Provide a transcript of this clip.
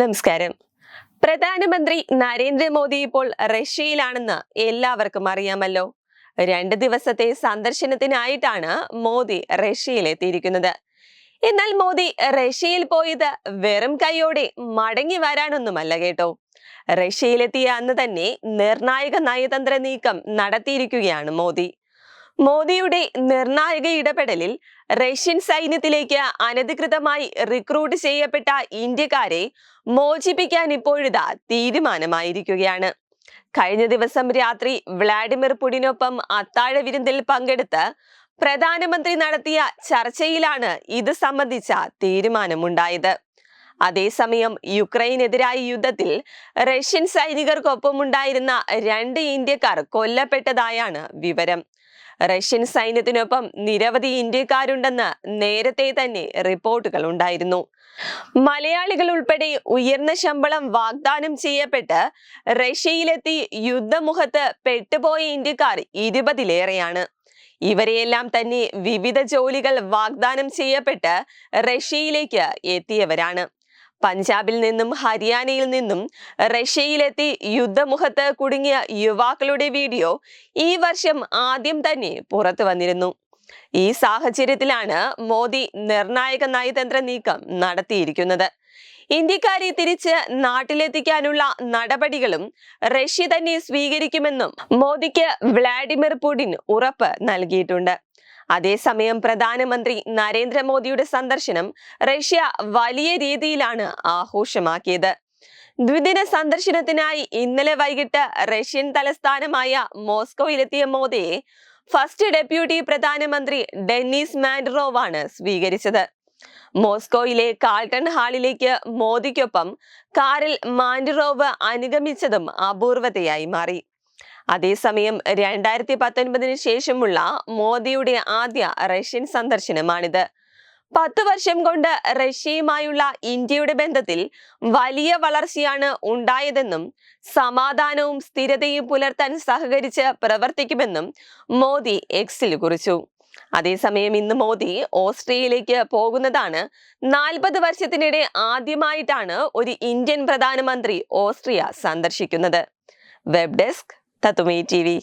നമസ്കാരം. പ്രധാനമന്ത്രി നരേന്ദ്രമോദി ഇപ്പോൾ റഷ്യയിലാണെന്ന് എല്ലാവർക്കും അറിയാമല്ലോ. രണ്ട് ദിവസത്തെ സന്ദർശനത്തിനായിട്ടാണ് മോദി റഷ്യയിൽ എത്തിയിരിക്കുന്നത് എന്നാൽ മോദി റഷ്യയിൽ പോയത് വെറും കൈയോടെ മടങ്ങി വരാനൊന്നുമല്ല കേട്ടോ. റഷ്യയിലെത്തിയ അന്ന് തന്നെ നിർണായക നയതന്ത്ര നീക്കം നടത്തിയിരിക്കുകയാണ് മോദി. മോദിയുടെ നിർണായക ഇടപെടലിൽ റഷ്യൻ സൈന്യത്തിലേക്ക് അനധികൃതമായി റിക്രൂട്ട് ചെയ്യപ്പെട്ട ഇന്ത്യക്കാരെ മോചിപ്പിക്കാൻ ഇപ്പോഴിതാ തീരുമാനമായിരിക്കുകയാണ്. കഴിഞ്ഞ ദിവസം രാത്രി വ്ളാഡിമിർ പുടിനൊപ്പം അത്താഴ വിരുന്നിൽ പങ്കെടുത്ത് പ്രധാനമന്ത്രി നടത്തിയ ചർച്ചയിലാണ് ഇത് സംബന്ധിച്ച തീരുമാനമുണ്ടായത്. അതേസമയം യുക്രൈനെതിരായ യുദ്ധത്തിൽ റഷ്യൻ സൈനികർക്കൊപ്പമുണ്ടായിരുന്ന രണ്ട് ഇന്ത്യക്കാർ കൊല്ലപ്പെട്ടതായാണ് വിവരം. റഷ്യൻ സൈന്യത്തിനൊപ്പം നിരവധി ഇന്ത്യക്കാരുണ്ടെന്ന് നേരത്തെ തന്നെ റിപ്പോർട്ടുകൾ ഉണ്ടായിരുന്നു. മലയാളികൾ ഉൾപ്പെടെ ഉയർന്ന ശമ്പളം വാഗ്ദാനം ചെയ്യപ്പെട്ട് റഷ്യയിലെത്തി യുദ്ധമുഖത്ത് പെട്ടുപോയ ഇന്ത്യക്കാർ ഇരുപതിലേറെയാണ്. ഇവരെയെല്ലാം തന്നെ വിവിധ ജോലികൾ വാഗ്ദാനം ചെയ്യപ്പെട്ട് റഷ്യയിലേക്ക് എത്തിയവരാണ്. പഞ്ചാബിൽ നിന്നും ഹരിയാനയിൽ നിന്നും റഷ്യയിലെത്തി യുദ്ധമുഖത്ത് കുടുങ്ങിയ യുവാക്കളുടെ വീഡിയോ ഈ വർഷം ആദ്യം തന്നെ പുറത്തു വന്നിരുന്നു. ഈ സാഹചര്യത്തിലാണ് മോദി നിർണായക നയതന്ത്ര നീക്കം നടത്തിയിരിക്കുന്നത്. ഇന്ത്യക്കാരെ തിരിച്ച് നാട്ടിലെത്തിക്കാനുള്ള നടപടികളും റഷ്യ തന്നെ സ്വീകരിക്കുമെന്നും മോദിക്ക് വ്ളാഡിമിർ പുടിൻ ഉറപ്പ് നൽകിയിട്ടുണ്ട്. അതേസമയം പ്രധാനമന്ത്രി നരേന്ദ്രമോദിയുടെ സന്ദർശനം റഷ്യ വലിയ രീതിയിലാണ് ആഘോഷമാക്കിയത്. ദ്വിദിന സന്ദർശനത്തിനായി ഇന്നലെ വൈകിട്ട് റഷ്യൻ തലസ്ഥാനമായ മോസ്കോയിലെത്തിയ മോദിയെ ഫസ്റ്റ് ഡെപ്യൂട്ടി പ്രധാനമന്ത്രി ഡെന്നിസ് മാൻഡ്രോവാണ് സ്വീകരിച്ചത്. മോസ്കോയിലെ കാൾട്ടൺ ഹാളിലേക്ക് മോദിക്കൊപ്പം കാറിൽ മാൻഡ്രോവ് അനുഗമിച്ചതും അപൂർവതയായി മാറി. അതേസമയം രണ്ടായിരത്തി പത്തൊൻപതിന് ശേഷമുള്ള മോദിയുടെ ആദ്യ റഷ്യൻ സന്ദർശനമാണിത്. പത്ത് വർഷം കൊണ്ട് റഷ്യയുമായുള്ള ഇന്ത്യയുടെ ബന്ധത്തിൽ വലിയ വളർച്ചയാണ് ഉണ്ടായതെന്നും സമാധാനവും സ്ഥിരതയും പുലർത്താൻ സഹകരിച്ച് പ്രവർത്തിക്കുമെന്നും മോദി എക്സിൽ കുറിച്ചു. അതേസമയം ഇന്ന് മോദി ഓസ്ട്രിയയിലേക്ക് പോകുന്നതാണ് നാൽപ്പത് വർഷത്തിനിടെ ആദ്യമായിട്ടാണ് ഒരു ഇന്ത്യൻ പ്രധാനമന്ത്രി ഓസ്ട്രിയ സന്ദർശിക്കുന്നത്. Web desk Tanto mi, Giri.